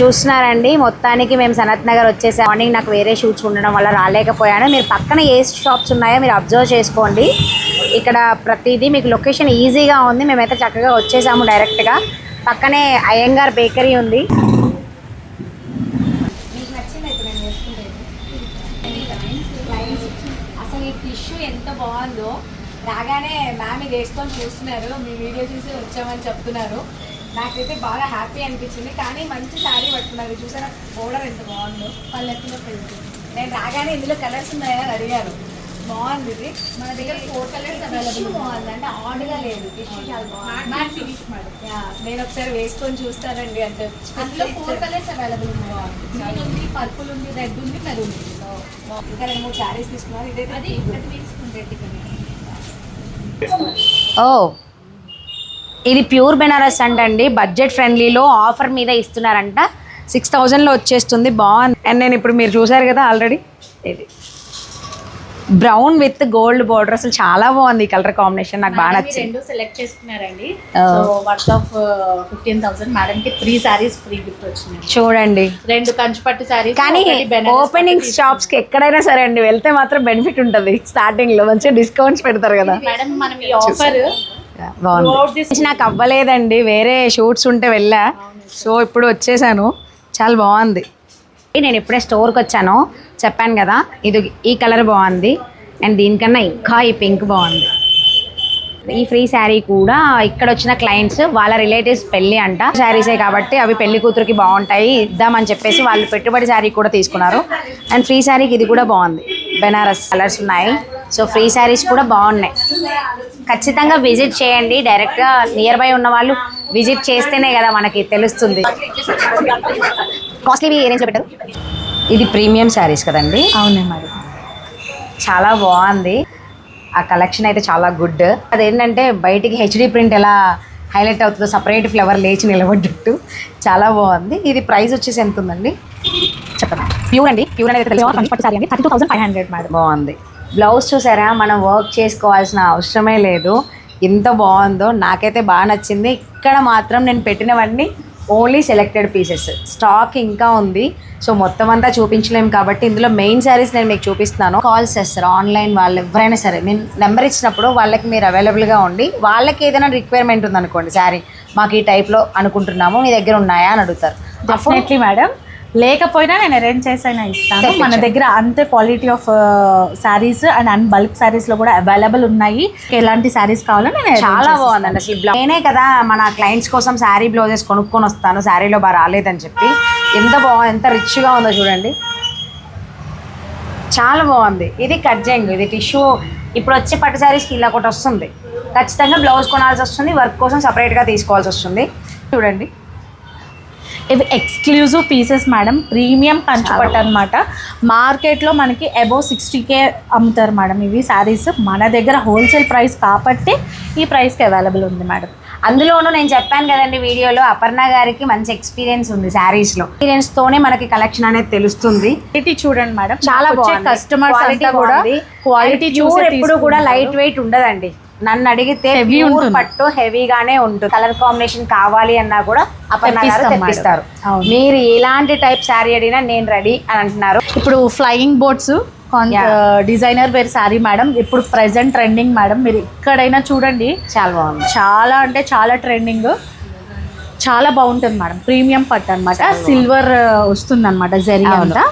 చూస్తున్నారండి. మొత్తానికి మేము సనత్ నగర్ వచ్చేసే మార్నింగ్ నాకు వేరే షూట్స్ ఉండడం వల్ల రాలేకపోయాను. మీరు పక్కన ఏ షాప్స్ ఉన్నాయో మీరు అబ్జర్వ్ చేసుకోండి. ఇక్కడ ప్రతిదీ మీకు లొకేషన్ ఈజీగా ఉంది. మేమైతే చక్కగా వచ్చేసాము డైరెక్ట్గా పక్కనే అయ్యంగార్ బేకరీ ఉంది. అసలు ఈ టిష్యూ ఎంత బాగుందో. రాగానే మ్యామ్ ఇది వేసుకొని చూస్తున్నారు. మీ వీడియో చూసి వచ్చామని చెప్తున్నారు. నాకైతే బాగా హ్యాపీ అనిపించింది. కానీ మంచి శారీ పట్టుకున్నారు చూసారా? బోర్డర్ ఎంత బాగుందో. పల్లెత్తులో పెళ్తుంది నేను రాగానే ఇందులో కలర్స్ ఉన్నాయా అని అడిగాను బాగుంది ఇది. మన దగ్గర ఫోర్ కలర్స్ అవైలబుల్ బాగుంది. అంటే ఆడ్గా లేదు. టిష్యూ చాలా బాగుంది. ఫినిష్ ಮಾಡಿ Yeah, నేను ఒకసారి వేసుకొని చూస్తానండి అంటే అందులో ఫోర్ కలర్స్ అవైలబుల్ గ్రీన్ ఉంది పర్పుల్ ఉంది రెడ్ ఉంది మెరూన్ ఉంది. ఇంకా రెండు మూడు శారీస్ తీసుకున్నారు. ఇదైతే అది అది తీసుకుంటే ఓ ఇది ప్యూర్ బెనారస్ అంటండి. బడ్జెట్ ఫ్రెండ్లీలో ఆఫర్ మీద ఇస్తున్నారంట. సిక్స్ థౌజండ్లో వచ్చేస్తుంది. బాగుంది. అండ్ నేను ఇప్పుడు మీరు చూసారు కదా ఆల్రెడీ? ఇది. Brown with gold border. అసలు చాలా బాగుంది కలర్ కాంబినేషన్. నాకు బాగా నచ్చింది. రెండు సెలెక్ట్ చేసుకున్నారండి. So worth of fifteen thousand madam కి త్రీ సారీస్ ఫ్రీ గిఫ్ట్ వచ్చినాయి చూడండి. రెండు కంచిపట్టు సారీస్ కానీ ఓపెనింగ్ షాప్స్కి ఎక్కడైనా సరే అండి వెళ్తే మాత్రం బెనిఫిట్ ఉంటుంది. స్టార్టింగ్లో మంచిగా డిస్కౌంట్స్ పెడతారు కదా. మేడం మనం ఈ ఆఫర్ బాగుంది. నాకు అవ్వలేదండి. వేరే షూట్స్ ఉంటే వెళ్ళా. సో ఇప్పుడు వచ్చేసాను. చాలా బాగుంది. నేను ఇప్పుడే స్టోర్కి వచ్చాను. చెప్పాను కదా ఇది ఈ కలర్ బాగుంది. అండ్ దీనికన్నా ఇంకా ఈ పింక్ బాగుంది. ఈ ఫ్రీ శారీ కూడా ఇక్కడ వచ్చిన క్లయింట్స్ వాళ్ళ రిలేటివ్స్ పెళ్ళి అంట. శారీసే కాబట్టి అవి పెళ్ళి కూతురికి బాగుంటాయి. ఇద్దామని చెప్పేసి వాళ్ళు పెట్టుబడి శారీ కూడా తీసుకున్నారు. అండ్ ఫ్రీ శారీకి ఇది కూడా బాగుంది. బెనారస్ కలర్స్ ఉన్నాయి. సో ఫ్రీ శారీస్ కూడా బాగున్నాయి. ఖచ్చితంగా విజిట్ చేయండి. డైరెక్ట్గా నియర్ బై ఉన్న వాళ్ళు విజిట్ చేస్తేనే కదా మనకి తెలుస్తుంది. కాస్ట్లీ రేంజ్లో పెట్టారు? ఇది ప్రీమియం శారీస్ కదండి. అవునే మేడం చాలా బాగుంది. ఆ కలెక్షన్ అయితే చాలా గుడ్. అదేంటంటే బయటికి హెచ్డి ప్రింట్ ఎలా హైలైట్ అవుతుందో సపరేట్ ఫ్లవర్ లేచి నిలబడ్డట్టు. చాలా బాగుంది. ఇది ప్రైస్ వచ్చేసి ఎంత ఉందండి చెప్పండి. ప్యూర్ అండి. ప్యూర్ అనేది తెలుసు పట్టు సారీ అండి. Thirty two thousand five hundred madam బాగుంది. బ్లౌజ్ చూసారా? మనం వర్క్ చేసుకోవాల్సిన అవసరమే లేదు. ఎంత బాగుందో నాకైతే బాగా నచ్చింది. ఇక్కడ మాత్రం నేను పెట్టినవన్నీ ఓన్లీ సెలెక్టెడ్ పీసెస్ స్టాక్ ఇంకా ఉంది. సో మొత్తం అంతా చూపించలేము కాబట్టి ఇందులో మెయిన్ శారీస్ నేను మీకు చూపిస్తున్నాను. కాల్స్ చేస్తారు ఆన్లైన్ వాళ్ళు. ఎవరైనా సరే నేను నెంబర్ ఇచ్చినప్పుడు వాళ్ళకి మీరు అవైలబుల్గా ఉండి వాళ్ళకి ఏదైనా రిక్వైర్మెంట్ ఉందనుకోండి శారీ మాకు ఈ టైప్లో అనుకుంటున్నాము మీ దగ్గర ఉన్నాయా అని అడుగుతారు. డెఫినెట్లీ మేడం లేకపోయినా నేను అరేంజ్ చేసైనా ఇస్తాను. మన. దగ్గర అంతే quality of saris and in bulk శారీస్లో కూడా అవైలబుల్ ఉన్నాయి. ఎలాంటి శారీస్ కావాలో నేను చాలా బాగుందండి అసలు నేనే కదా మన క్లయింట్స్ కోసం శారీ బ్లౌజెస్ కొనుక్కొని వస్తాను. శారీలో బాగా రాలేదని చెప్పి. ఎంత బాగుంది ఎంత రిచ్గా ఉందో చూడండి. చాలా బాగుంది. ఇది కట్జంగ్ ఇది టిష్యూ ఇప్పుడు వచ్చే పట్టు శారీస్కి ఇలా ఒకటి వస్తుంది. ఖచ్చితంగా బ్లౌజ్ కొనాల్సి వస్తుంది. వర్క్ కోసం సపరేట్గా తీసుకోవాల్సి వస్తుంది. చూడండి. ఇవి ఎక్స్క్లూజివ్ పీసెస్ మేడం ప్రీమియం కంచిపట్టు అనమాట మార్కెట్లో మనకి అబౌవ్ సిక్స్టీకే అమ్ముతారు మేడం ఇవి శారీస్ మన దగ్గర హోల్సేల్ ప్రైస్ కాబట్టి ఈ ప్రైస్కి అవైలబుల్ ఉంది మేడం అందులోనూ నేను చెప్పాను కదండి వీడియోలో అపర్ణ గారికి మంచి ఎక్స్పీరియన్స్ ఉంది శారీస్లో ఎక్స్పీరియన్స్ తోనే మనకి కలెక్షన్ అనేది తెలుస్తుంది. క్వాలిటీ చూడండి మేడం చాలా బాగుంది. కస్టమర్స్ Quality అంతా కూడా. క్వాలిటీ చూసి ఎప్పుడు కూడా లైట్ వెయిట్ ఉండదండి. నన్ను అడిగితే. పట్టు హెవీగానే ఉంటుంది. కలర్ కాంబినేషన్ కావాలి అన్నా కూడా అపర్ణ గారు. తెప్పిస్తారు. మీరు ఎలాంటి టైప్ శారీ అడిగినా నేను రెడీ అని అంటున్నారు. ఇప్పుడు flying boats. Designer wear sari madam ఇప్పుడు ప్రెసెంట్ ట్రెండింగ్ మేడం మీరు ఎక్కడైనా చూడండి. చాలా బాగుంది. చాలా అంటే చాలా ట్రెండింగ్ చాలా బాగుంటుంది మేడం. ప్రీమియం పట్టు అనమాట సిల్వర్ వస్తుంది అనమాట జరీ అవును. అంతా.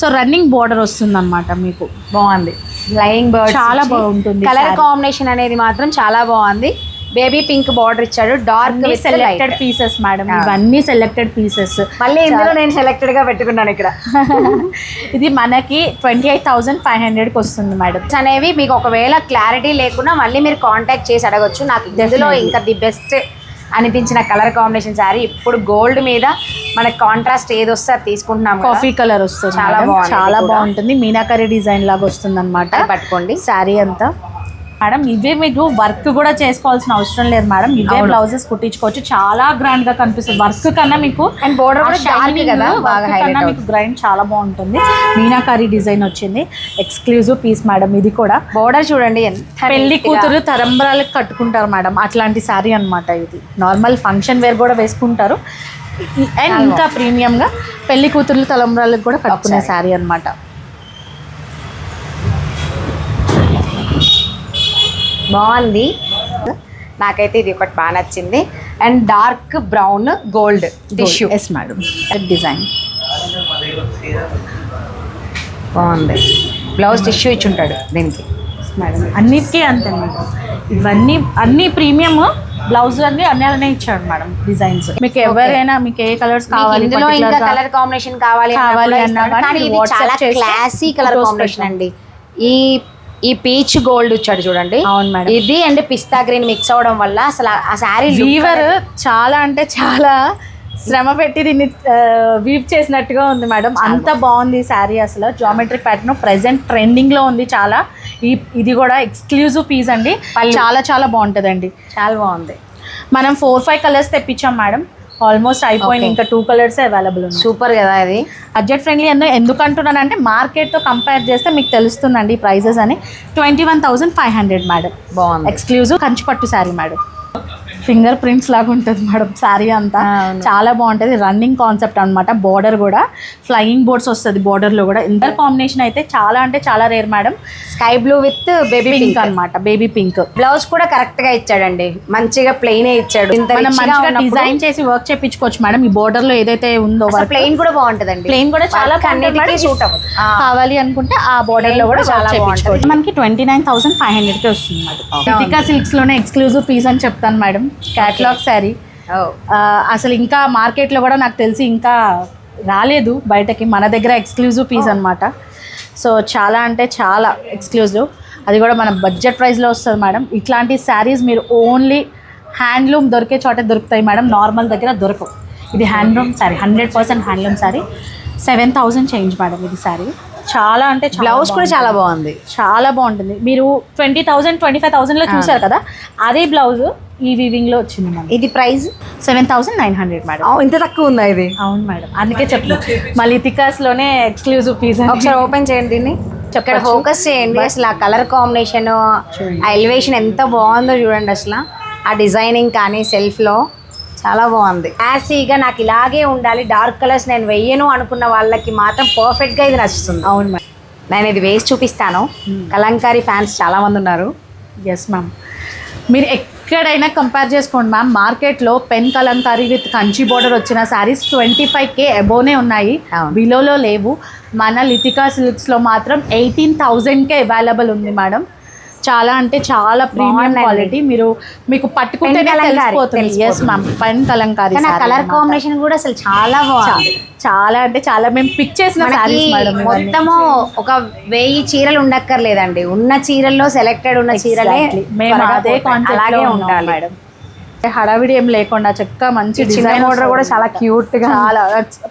సో రన్నింగ్ బోర్డర్ వస్తుంది అనమాట మీకు. బాగుంది. ఫ్లయింగ్ బర్డ్ చాలా బాగుంటుంది కలర్. కాంబినేషన్ అనేది మాత్రం చాలా బాగుంది. బేబీ పింక్ బార్డర్ ఇచ్చాడు. Dark selected pieces madam. ఇవన్నీ సెలెక్టెడ్ పీసెస్ మళ్ళీ ఇందులో నేను సెలెక్టెడ్గా పెట్టుకున్నాను ఇక్కడ. ఇది మనకి ట్వంటీ ఎయిట్ థౌసండ్ ఫైవ్ హండ్రెడ్కి వస్తుంది మేడం అనేవి మీకు ఒకవేళ క్లారిటీ లేకున్నా మళ్ళీ మీరు కాంటాక్ట్ చేసి అడగొచ్చు. నాకు ఇందులో. ఇంకా ది బెస్ట్ అనిపించిన కలర్ కాంబినేషన్ శారీ ఇప్పుడు గోల్డ్ మీద మనకి కాంట్రాస్ట్ ఏది వస్తే అది తీసుకుంటున్నాం. కాఫీ కలర్ వస్తుంది చాలా చాలా. బాగుంటుంది. మీనాకరీ డిజైన్ లాగా వస్తుంది అనమాట పట్టుకోండి. శారీ అంతా. మేడం ఇవే మీకు వర్క్ కూడా చేసుకోవాల్సిన అవసరం లేదు మేడం. ఇవే. బ్లౌజెస్ కుట్టించుకోవచ్చు. చాలా గ్రాండ్గా కనిపిస్తుంది. వర్క్ కన్నా మీకు And border కూడా కదా, కన్నా మీకు గ్రైండ్ చాలా బాగుంటుంది. మీనాకరీ డిజైన్ వచ్చింది. ఎక్స్క్లూజివ్ పీస్ మేడం ఇది కూడా. బోర్డర్ చూడండి పెళ్ళి. కూతురు తరంబరాలకు కట్టుకుంటారు మేడం. అట్లాంటి శారీ అన్నమాట ఇది. నార్మల్ ఫంక్షన్ వేర్ కూడా వేసుకుంటారు. అండ్ ఇంకా ప్రీమియంగా పెళ్ళి కూతుర్లు తలంబ్రాలకు కూడా కట్టుకునే. శారీ అన్నమాట. బాగుంది. నాకైతే ఇది ఒకటి బాగా నచ్చింది. And dark brown gold tissue. Yes madam design. బాగుంది. బ్లౌజ్ టిష్యూ ఇచ్చి ఉంటాడు దీనికి మేడం అన్నిటికీ అంతే మేడం ఇవన్నీ అన్ని ప్రీమియం బ్లౌజ్ అన్ని అన్ని అలానే ఇచ్చాడు మేడం డిజైన్స్ మీకు ఎవరైనా మీకు ఏ కలర్స్ కావాలి ఇందులో ఇంకా కలర్ కాంబినేషన్ కావాలి కావాలి కావాలి అన్నా కానీ కానీ ఇది WhatsApp చాలా క్లాసీ కలర్ కాంబినేషన్. అండి. ఈ ఈ పీచ్ గోల్డ్ వచ్చాడు చూడండి. అవును మేడం. ఇది అండ్ పిస్తా గ్రీన్ మిక్స్ అవడం వల్ల అసలు ఆ శారీ వీవర్ చాలా అంటే చాలా శ్రమ పెట్టి దీన్ని వీవ్ చేసినట్టుగా ఉంది మేడం. అంత బాగుంది. శారీ అసలు. జామెట్రిక్ ప్యాటర్న్ ప్రెసెంట్ ట్రెండింగ్లో ఉంది చాలా. ఈ ఇది కూడా ఎక్స్క్లూజివ్ పీస్ అండి. చాలా చాలా బాగుంటుందండి. చాలా బాగుంది. మనం ఫోర్ ఫైవ్ కలర్స్ తెప్పించాం మేడం. ఆల్మోస్ట్ అయిపోయింది. ఇంకా టూ కలర్స్ అవైలబుల్ ఉన్నాయి. సూపర్ కదా ఇది. బడ్జెట్ ఫ్రెండ్లీ అని ఎందుకు అంటున్నానంటే మార్కెట్తో కంపేర్ చేస్తే మీకు తెలుస్తుందండి ఈ ప్రైజెస్ అని. Twenty one thousand five hundred madam బాగుంది ఎక్స్క్లూజివ్ కంచిపట్టు శారీ మేడం ఫింగర్ ప్రింట్స్ లాగా ఉంటుంది మేడం శారీ అంతా. చాలా బాగుంటుంది. రన్నింగ్ కాన్సెప్ట్ అనమాట బార్డర్ కూడా ఫ్లయింగ్ బోర్డ్స్ వస్తుంది బార్డర్లో కూడా. ఇంత కాంబినేషన్ అయితే చాలా అంటే చాలా rare madam. Sky blue with baby pink అనమాట బేబీ పింక్ బ్లౌజ్ కూడా కరెక్ట్గా ఇచ్చాడండి. మంచిగా ప్లెయిన్ ఇచ్చాడు. మనం మంచిగా డిజైన్ చేసి వర్క్ చేయించుకోవచ్చు మేడం. ఈ border లో ఏదైతే ఉందో ప్లెయిన్ కూడా బాగుంటుందండి. ప్లెయిన్ కూడా చాలా సూట్ అవ్వదు. కావాలి అనుకుంటే ఆ border లో కూడా చాలా బాగుంటుంది. మనకి ట్వంటీ నైన్ థౌసండ్ ఫైవ్ హండ్రెడ్కి వస్తుంది మేడం. రితికా సిల్క్స్లోనే ఎక్స్క్లూజివ్ పీస్ అని చెప్తాను మేడం. క్యాటలాగ్ శారీ ఓ, అసలు ఇంకా మార్కెట్లో కూడా నాకు తెలిసి ఇంకా రాలేదు బయటకి. మన దగ్గర ఎక్స్క్లూజివ్ పీస్ అనమాట సో చాలా అంటే చాలా ఎక్స్క్లూజివ్ అది కూడా మన బడ్జెట్ ప్రైస్లో వస్తుంది మేడం. ఇట్లాంటి శారీస్ మీరు ఓన్లీ హ్యాండ్లూమ్ దొరికే చోటే దొరుకుతాయి మేడం. నార్మల్ దగ్గర దొరకవు. ఇది handloom sari hundred percent handloom sari seven thousand change madam ఇది శారీ చాలా అంటే బ్లౌజ్ కూడా. చాలా బాగుంది. చాలా బాగుంటుంది. మీరు ట్వంటీ థౌసండ్ ట్వంటీ ఫైవ్ థౌసండ్లో చూసారు కదా? అదే బ్లౌజ్ ఈ వీవింగ్లో వచ్చింది మేడం ఇది price seven thousand nine hundred madam. ఇంత తక్కువ ఉందా ఇది? అవును మేడం. అందుకే చెప్తాను మళ్ళీ తికాస్లోనే ఎక్స్క్లూజివ్ పీస్ ఒకసారి ఓపెన్ చేయండి దీన్ని. ఇక్కడ. ఫోకస్ చేయండి. అసలు ఆ కలర్ కాంబినేషన్ ఆ ఎలివేషన్ ఎంత బాగుందో చూడండి అసలు. ఆ డిజైనింగ్ కానీ సెల్ఫ్లో చాలా బాగుంది. యాసీగా నాకు ఇలాగే ఉండాలి. డార్క్ కలర్స్ నేను వెయ్యను అనుకున్న వాళ్ళకి మాత్రం పర్ఫెక్ట్గా ఇది నచ్చుతుంది. అవును మేడం. నేను ఇది వేసి చూపిస్తాను. కలంకారీ ఫ్యాన్స్ చాలా మంది ఉన్నారు. ఎస్ మ్యామ్ మీరు ఎక్కడైనా కంపేర్ చేసుకోండి మ్యామ్ మార్కెట్లో pen Kalamkari with Kanchi border వచ్చిన శారీస్ ట్వంటీ ఫైవ్ కే అబోనే ఉన్నాయి. బిలోలో లేవు. మన లితికా సిల్క్స్లో మాత్రం ఎయిటీన్ థౌజండ్కే అవైలబుల్ ఉంది మేడం చాలా అంటే చాలా ప్రీమియం. క్వాలిటీ మీరు మీకు పట్టుకుంటే పెన్ కలంకారీ తెలిసిపోతుంది ఎస్ తెలిసిపోతుంది. మ్యామ్ పెన్ కలంకారీ కానీ ఆ saree కలర్. కాంబినేషన్ కూడా అసలు చాలా బాగుంది చాలా అంటే చాలా మేము పిక్ చేసిన. మొత్తము ఒక వెయ్యి చీరలు ఉండక్కర్లేదండి ఉన్న చీరల్లో సెలెక్టెడ్ ఉన్న చీరలే. మేము అదే అలాగే ఉండాలి మేడం హడావిడి ఏం లేకుండా చక్కగా మంచి డిజైన్ border కూడా చాలా cute గా చాలా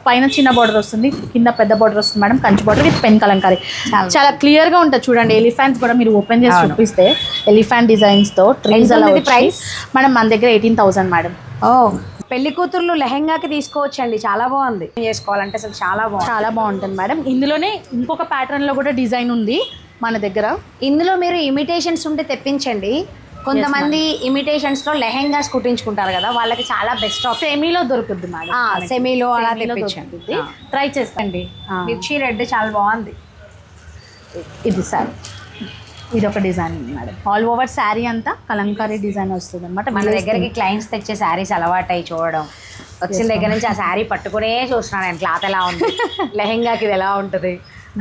పైన చిన్న బార్డర్ వస్తుంది కింద పెద్ద బార్డర్ వస్తుంది madam. Kanchi border with pen kalamkari. చాలా. క్లియర్గా ఉంటుంది చూడండి. ఎలిఫెంట్స్ కూడా మీరు ఓపెన్ చేసి. చూపిస్తే ఎలిఫెంట్ డిజైన్స్తో ట్రీస్ అలా ప్రైస్? మేడం మన దగ్గర ఎయిటీన్ థౌసండ్ మేడం. ఓ పెళ్ళి కూతుర్లు లెహెంగాకి తీసుకోవచ్చండి. చాలా బాగుంది. చేసుకోవాలంటే అసలు చాలా బాగుంది. చాలా బాగుంటుంది మేడం. ఇందులోనే ఇంకొక ప్యాటర్న్లో కూడా డిజైన్ ఉంది మన దగ్గర. ఇందులో మీరు ఇమిటేషన్స్ ఉంటే తెప్పించండి. కొంతమంది ఇమిటేషన్స్లో లెహెంగాస్ కుట్టించుకుంటారు కదా వాళ్ళకి చాలా బెస్ట్ ఆప్షన్ సెమీలో దొరుకుద్ది మేడం సెమీలో అలా తెప్పించండి. ట్రై చేస్తండి మిర్చి రెడ్ చాలా బాగుంది. ఇది సార్ ఇది ఒక design madam all over sari అంతా కలంకారీ డిజైన్ వస్తుంది అనమాట మన దగ్గరికి క్లయింట్స్ తెచ్చే శారీస్ అలవాటై చూడడం. వచ్చిన దగ్గర నుంచి ఆ శారీ పట్టుకునే చూస్తున్నాను నేను. క్లాత్ ఎలా ఉంది? లెహెంగాకి ఇది ఎలా ఉంటుంది?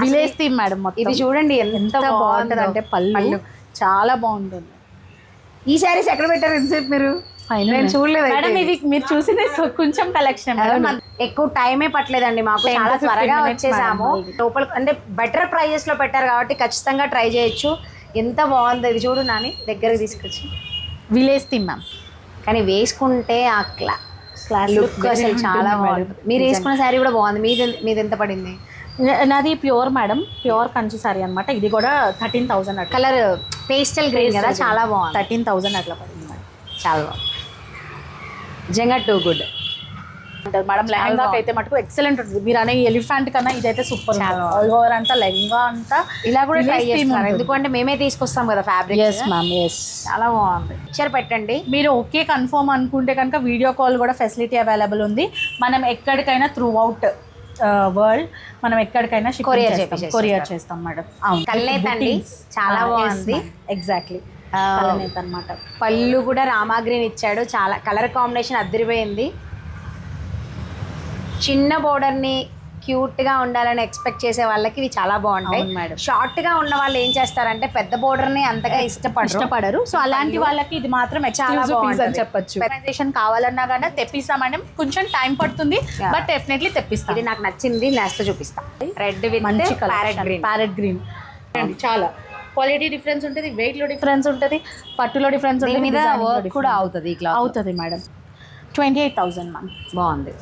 విలేజ్ థీమ్ మేడం ఇది చూడండి ఎంత బాగుంటుంది అంటే పళ్ళు. చాలా బాగుంటుంది. ఈ శారీస్ ఎక్కడ పెట్టారు ఎంతసేపు మీరు? నేను. చూడలేదు మేడం ఇది మీరు చూసింది కొంచెం కలెక్షన్. ఎక్కువ టైమే పట్టలేదండి మాకు. 10 to చాలా 15 త్వరగా వచ్చేసాము. లోపల అంటే బెటర్ ప్రైజెస్లో పెట్టారు కాబట్టి ఖచ్చితంగా ట్రై చేయొచ్చు. ఎంత బాగుంది ఇది చూడు నాని దగ్గరికి తీసుకొచ్చి. విలేజ్ మ్యామ్ కానీ వేసుకుంటే ఆ క్లా క్లాస్ లుక్ అసలు చాలా బాగుంది మీరు వేసుకున్న శారీ కూడా బాగుంది. మీది మీది ఎంత పడింది? నాది pure madam pure Kanchi sari అనమాట ఇది కూడా థర్టీన్ థౌసండ్ అట్లా. కలర్ పేస్టల్ గ్రీన్ కదా చాలా బాగుంది. థర్టీన్ థౌసండ్ అట్లా పడింది మేడం. చాలా బాగుంది. నిజంగా టూ గుడ్. ఉంటుంది మేడం లెహంగాకి అయితే మటుకు ఎక్సలెంట్ ఉంటుంది. మీరు అనే ఎలిఫెంట్ కన్నా ఇదైతే సూపర్ ఓవర్ అంతా లెహంగా అంతా ఇలా కూడా ట్రై చేస్తారు ఎందుకంటే మేమే తీసుకొస్తాం కదా ఫ్యాబ్రిక్ ఎస్ మ్యామ్ ఎస్ చాలా బాగుంది. పిక్చర్ పెట్టండి. మీరు ఓకే కన్ఫర్మ్ అనుకుంటే కనుక వీడియో కాల్ కూడా ఫెసిలిటీ అవైలబుల్ ఉంది. మనం ఎక్కడికైనా త్రూ అవుట్ వరల్డ్ మనం ఎక్కడికైనా కొరియర్ చేపిచేస్తాం. కొరియర్ చేస్తాం మేడం అవును. కల్నేత అండి. చాలా బాగుంది. ఎగ్జాక్ట్లీ కలనేత అనమాట పళ్ళు కూడా రామాగ్రీన్ ఇచ్చాడు. చాలా కలర్ కాంబినేషన్ అద్దరిపోయింది. చిన్న బోర్డర్ని క్యూట్గా ఉండాలని ఎక్స్పెక్ట్ చేసే వాళ్ళకి ఇవి చాలా బాగుంటాయి. మేడం. షార్ట్గా ఉన్న వాళ్ళు ఏం చేస్తారంటే పెద్ద బోర్డర్ని అంతగా ఇష్టపడరు. ఇష్టపడరు. సో అలాంటి వాళ్ళకి ఇది మాత్రం అని బాగుంటది. చెప్పొచ్చు. కస్టమైజేషన్ కావాలన్నా కానీ తెప్పిస్తాం మేడం. కొంచెం టైం పడుతుంది. బట్ డెఫినెట్లీ తెప్పిస్తాం. ఇది నాకు నచ్చింది నెక్స్ట్ చూపిస్తా. రెడ్ విత్ మంచి ప్యారెట్ గ్రీన్ ప్యారెట్ గ్రీన్ చాలా. క్వాలిటీ డిఫరెన్స్ ఉంటుంది వెయిట్లో డిఫరెన్స్ ఉంటుంది పట్టులో డిఫరెన్స్ ఉంటుంది మీద వర్క్ కూడా. అవుతుంది క్లాత్ అవుతుంది madam. Twenty eight thousand ma'am బాగుంది.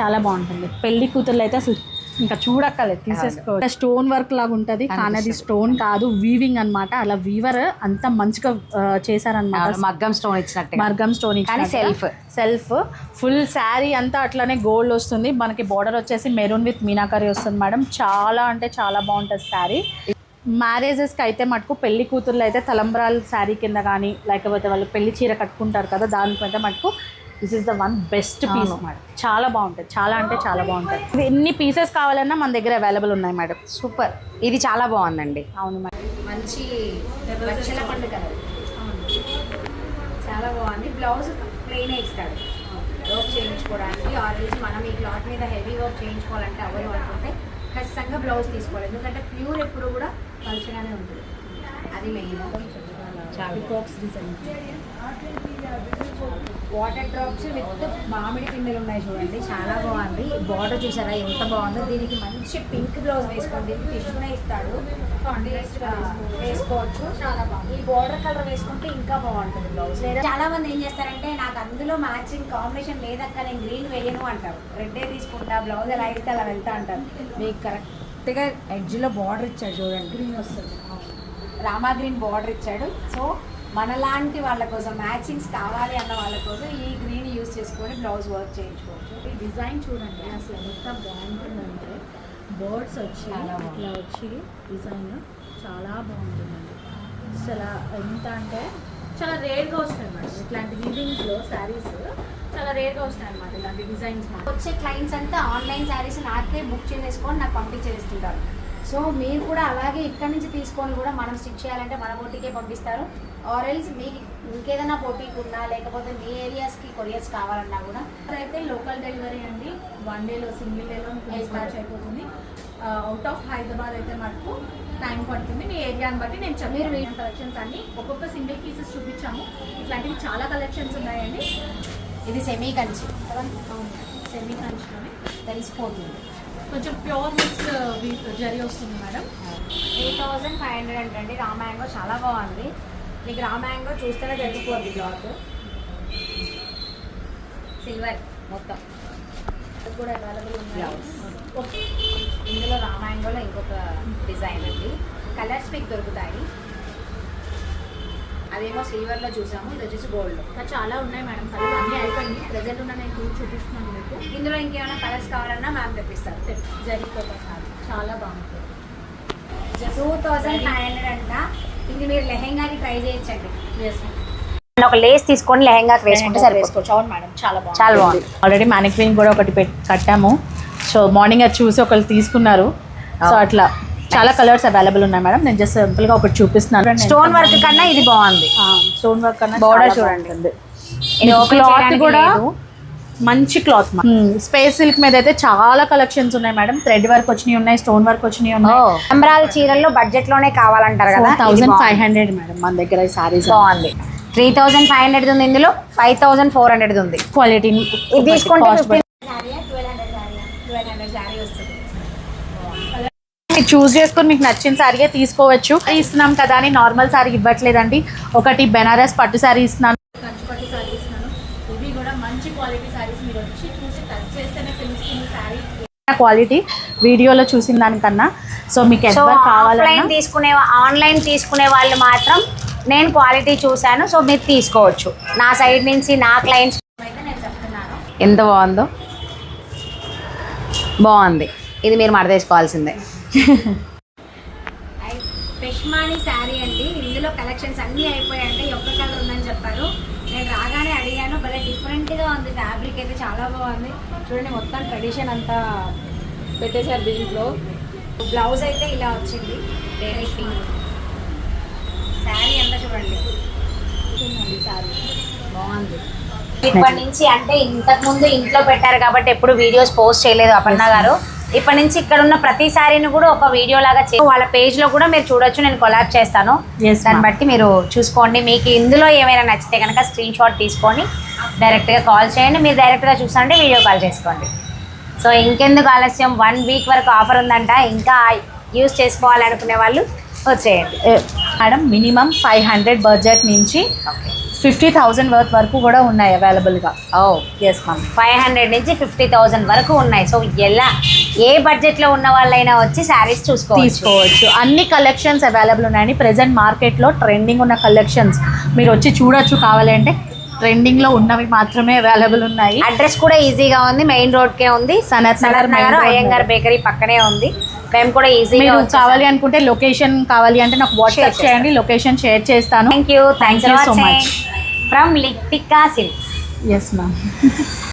చాలా బాగుంటుంది. పెళ్ళి కూతుర్లు అయితే అసలు ఇంకా చూడక్కర్లేదు తీసేసుకో స్టోన్ వర్క్ లాగా ఉంటుంది కానీ అది స్టోన్ కాదు వీవింగ్ అన్నమాట. అలా వీవర్ అంత మంచిగా ఆ, చేశారన్నమాట. మగ్గం స్టోన్ ఇచ్చినట్టు. మార్గం స్టోన్ కానీ self. సెల్ఫ్ ఫుల్ శారీ అంతా అట్లానే గోల్డ్ వస్తుంది. మనకి బార్డర్ వచ్చేసి మెరూన్ విత్ మీనాకరీ వస్తుంది మేడం చాలా అంటే చాలా బాగుంటుంది శారీ మ్యారేజెస్కి అయితే మటుకు పెళ్ళి కూతుర్లు అయితే తలంబ్రాల శారీ కింద కానీ లేకపోతే వాళ్ళు పెళ్ళి చీర కట్టుకుంటారు కదా దానికైతే మటుకు this is the one best piece. Madam చాలా బాగుంటుంది. చాలా అంటే చాలా బాగుంటుంది. ఇది ఎన్ని పీసెస్ కావాలన్నా మన దగ్గర అవైలబుల్ ఉన్నాయి మేడం సూపర్ ఇది చాలా బాగుందండి. అవును మేడం మంచి లక్షల పండు కలర్ చాలా బాగుంది. బ్లౌజ్ ప్లెయిన్ ఇస్తాడు. వర్క్ చేయించుకోవడానికి ఆరెంజ్ మనం ఈ క్లాత్ మీద హెవీ వర్క్ చేయించుకోవాలంటే అవ్వదు అనుకుంటే ఖచ్చితంగా బ్లౌజ్ తీసుకోవాలి. ఎందుకంటే ప్యూర్ ఎప్పుడు కూడా పలుచగానే ఉంటుంది. అది మెయిన్ చాలా వాటర్ డ్రాప్స్ విత్ మామిడి పిందెలు ఉన్నాయి చూడండి. చాలా బాగుంది. బార్డర్ చూసారా? ఎంత బాగుందో. దీనికి మంచి పింక్ బ్లౌజ్ వేసుకోండి. దీనికి టిష్యూనే ఇస్తాడు. వేసుకోవచ్చు. చాలా బాగుంది. ఈ బార్డర్ కలర్ వేసుకుంటే ఇంకా బాగుంటుంది బ్లౌజ్ లేదా చాలా మంది ఏం చేస్తారంటే నాకు అందులో మ్యాచింగ్ కాంబినేషన్ లేదక్క నేను గ్రీన్ వేయను అంటారు. రెడ్డే తీసుకుంటా బ్లౌజ్ ఎలా ఇస్తే అలా వెళ్తా అంటారు. మీకు కరెక్ట్గా ఎడ్జ్లో బార్డర్ ఇచ్చాడు చూడండి. గ్రీన్ వస్తుంది. రామా గ్రీన్ బార్డర్ ఇచ్చాడు. సో మనలాంటి వాళ్ళ కోసం మ్యాచింగ్స్ కావాలి అన్న వాళ్ళ కోసం ఈ గ్రీన్ యూస్ చేసుకొని బ్లౌజ్ వర్క్ చేయించుకోవచ్చు. ఈ డిజైన్ చూడండి అసలు ఎంత బాగుంటుందంటే బర్డ్స్ వచ్చి. ఇట్లా వచ్చి డిజైన్ చాలా బాగుంటుందండి. అసలు ఎంత అంటే చాలా రేర్గా వస్తాయి మేడం ఇట్లాంటి వీవింగ్స్లో శారీస్ చాలా రేర్గా వస్తాయి అనమాట ఇలాంటి డిజైన్స్ వచ్చే క్లయింట్స్ అంతా ఆన్లైన్ శారీస్ నాకే బుక్ చేసేసుకొని నాకు పంపించేస్తుంటారు. సో మీరు కూడా అలాగే ఇక్కడి నుంచి తీసుకొని కూడా మనం స్టిచ్ చేయాలంటే మన బోటికే పంపిస్తారు. ఆర్ ఎల్స్ మీకు ఇంకేదైనా బోటిక్ ఉన్నా లేకపోతే మీ ఏరియాస్కి కొరియర్స్ కావాలన్నా కూడా. అయితే లోకల్ డెలివరీ అండి. వన్ డేలో సింగిల్ డేలో డిస్పాచ్ అయిపోతుంది. అవుట్ ఆఫ్ హైదరాబాద్ అయితే మటుకు టైం పడుతుంది. మీ ఏరియాని బట్టి నేను చెప్పాను మీరు మీరు కలెక్షన్స్ అన్ని. ఒక్కొక్క సింగిల్ పీసెస్ చూపించాము. ఇట్లాంటివి చాలా కలెక్షన్స్ ఉన్నాయండి. ఇది సెమీ కంచి సెమీ కంచిలోనే తెలిసిపోతుంది కొంచెం ప్యూర్ మిక్స్ జరీ వస్తుంది madam. Three thousand five hundred అంటండి రా మ్యాంగో చాలా బాగుంది. మీకు రా మ్యాంగో చూస్తేనే తెలిసిపోద్ది క్లాత్. సిల్వర్ మొత్తం. అది కూడా అవైలబుల్ ఉన్నాయి. ఇందులో రా మ్యాంగోలో ఇంకొక డిజైన్ అండి. కలర్స్ మీకు దొరుకుతాయి. అదేమో సిల్వర్లో చూసాము ఇది వచ్చేసి గోల్డ్ ఇంకా చాలా ఉన్నాయి మేడం కలర్ అన్నీ అయిపోయింది ప్రెజెంట్ ఉన్న నేను చూసి చూపిస్తున్నాను మీకు. ఇందులో ఇంకేమైనా కలర్స్ కావాలన్నా మ్యామ్ తెప్పిస్తారు. సార్ చాలా బాగుంటుంది టూ థౌజండ్ ఫైవ్ హండ్రెడ్ అంట. ఇది మీరు లెహెంగాకి ట్రై చేయొచ్చండి. ఒక లేస్ తీసుకొని లెహెంగాకి వేసుకుంటే వేసుకోవచ్చు. అవును మేడం. చాలా బాగుంది. చాలా బాగుంది. ఆల్రెడీ మ్యానిక్విన్ కూడా ఒకటి పెట్ కట్టాము. సో మార్నింగ్ అది చూసి ఒకళ్ళు తీసుకున్నారు. సో అట్లా. చాలా కలర్స్ అవైలబుల్ ఉన్నాయి మేడం. నేను జస్ట్ సింపుల్గా ఒకటి చూపిస్తున్నాను. స్టోన్ వర్క్ కన్నా ఇది బాగుంది. స్టోన్ వర్క్ కన్నా చాలా చూడండి. క్లాత్ కూడా. మంచి క్లాత్ స్పేస్ సిల్క్ మీద అయితే చాలా కలెక్షన్స్ ఉన్నాయి మేడం. థ్రెడ్ వర్క్ వచ్చినాయి ఉన్నాయి స్టోన్ వర్క్ వచ్చినాయి ఉన్నాయి. అంబరాల చీరల్లో బడ్జెట్లోనే కావాలంటారు కదా? థౌసండ్ ఫైవ్ హండ్రెడ్ మేడం మన దగ్గర ఈ సారీస్ బాగుంది. త్రీ థౌజండ్ ఫైవ్ హండ్రెడ్ ఉంది ఇందులో ఫైవ్ థౌసండ్ ఫోర్ హండ్రెడ్ ఉంది. క్వాలిటీ ఇది తీసుకుంటే చూస్ చేసుకొని మీకు నచ్చిన సారీయే తీసుకోవచ్చు. ఇస్తున్నాం కదా అని నార్మల్ సారీ ఇవ్వట్లేదండి. ఒకటి బెనారస్ పట్టు సారీ ఇస్తున్నాను. కంచి పట్టు సారీ ఇస్తున్నాను. ఇవి కూడా మంచి క్వాలిటీ సారీస్ మీరు వచ్చి చూసి టచ్ చేస్తేనే తెలుస్తుంది సారీ. క్వాలిటీ వీడియోలో చూసిన దానికన్నా. సో మీకు ఎవరు కావాలన్నా ఆఫ్లైన్ తీసుకునే ఆన్లైన్ తీసుకునే వాళ్ళు మాత్రం నేను క్వాలిటీ చూశాను. సో మీరు తీసుకోవచ్చు. నా సైడ్ నుంచి నా క్లయింట్స్ అయితే నేను చెప్తున్నాను. ఎంత బాగుందో? బాగుంది. ఇది మీరు మడతేసుకోవాల్సిందే. పెష్మాని శారీ అండి. ఇందులో కలెక్షన్స్ అన్నీ అయిపోయాయంటే ఈ ఒక్క కలర్ ఉందని చెప్పారు. నేను రాగానే అడిగాను భలే డిఫరెంట్గా ఉంది ఫ్యాబ్రిక్ అయితే చాలా బాగుంది. చూడండి మొత్తం ట్రెడిషన్ అంతా పెట్టేశారు దీంట్లో. బ్లౌజ్ అయితే ఇలా వచ్చింది. వేరే పింక్ శారీ అంతా చూడండి. శారీ. బాగుంది. ఇప్పటి నుంచి అంటే ఇంతకు ముందు ఇంట్లో పెట్టారు కాబట్టి ఎప్పుడు వీడియోస్ పోస్ట్ చేయలేదు అపర్ణ గారు. ఇప్పటి నుంచి ఇక్కడ ఉన్న ప్రతి శారీని కూడా ఒక వీడియో లాగా చే వాళ్ళ పేజ్లో కూడా మీరు చూడొచ్చు నేను కొలాబ్ చేస్తాను. దాన్ని. బట్టి మీరు చూసుకోండి. మీకు ఇందులో ఏమైనా నచ్చితే కనుక స్క్రీన్ షాట్ తీసుకొని డైరెక్ట్గా కాల్ చేయండి. మీరు డైరెక్ట్గా చూసారంటే వీడియో కాల్ చేసుకోండి. సో ఇంకెందుకు ఆలస్యం? వన్ వీక్ వరకు ఆఫర్ ఉందంట. ఇంకా యూస్ చేసుకోవాలనుకునే వాళ్ళు వచ్చేయండి. Madam minimum five hundred budget నుంచి ఫిఫ్టీ థౌజండ్ వర్త్ వరకు కూడా ఉన్నాయి అవైలబుల్గా ఓ ఎస్ మ్యామ్ ఫైవ్ హండ్రెడ్ నుంచి ఫిఫ్టీ థౌసండ్ వరకు ఉన్నాయి. సో ఎలా ఏ బడ్జెట్లో ఉన్న వాళ్ళైనా వచ్చి శారీస్ చూసుకోవచ్చు. తీసుకోవచ్చు. అన్ని కలెక్షన్స్ అవైలబుల్ ఉన్నాయండి ప్రెసెంట్ మార్కెట్లో ట్రెండింగ్ ఉన్న కలెక్షన్స్ మీరు వచ్చి చూడొచ్చు కావాలంటే. ట్రెండింగ్లో ఉన్నవి మాత్రమే అవైలబుల్ ఉన్నాయి. అడ్రస్ కూడా ఈజీగా ఉంది. మెయిన్ రోడ్ కే ఉంది. సనత్ నగర్ నగర్ అయ్యంగార్ బేకరీ పక్కనే ఉంది. మేము కూడా ఈజీగా మీరు కావాలి అనుకుంటే లొకేషన్ కావాలి అంటే నాకు వాట్సాప్. చేయండి. లొకేషన్ షేర్ చేస్తాను. Thank you thanks you for so watching much. From Lithika silks yes ma'am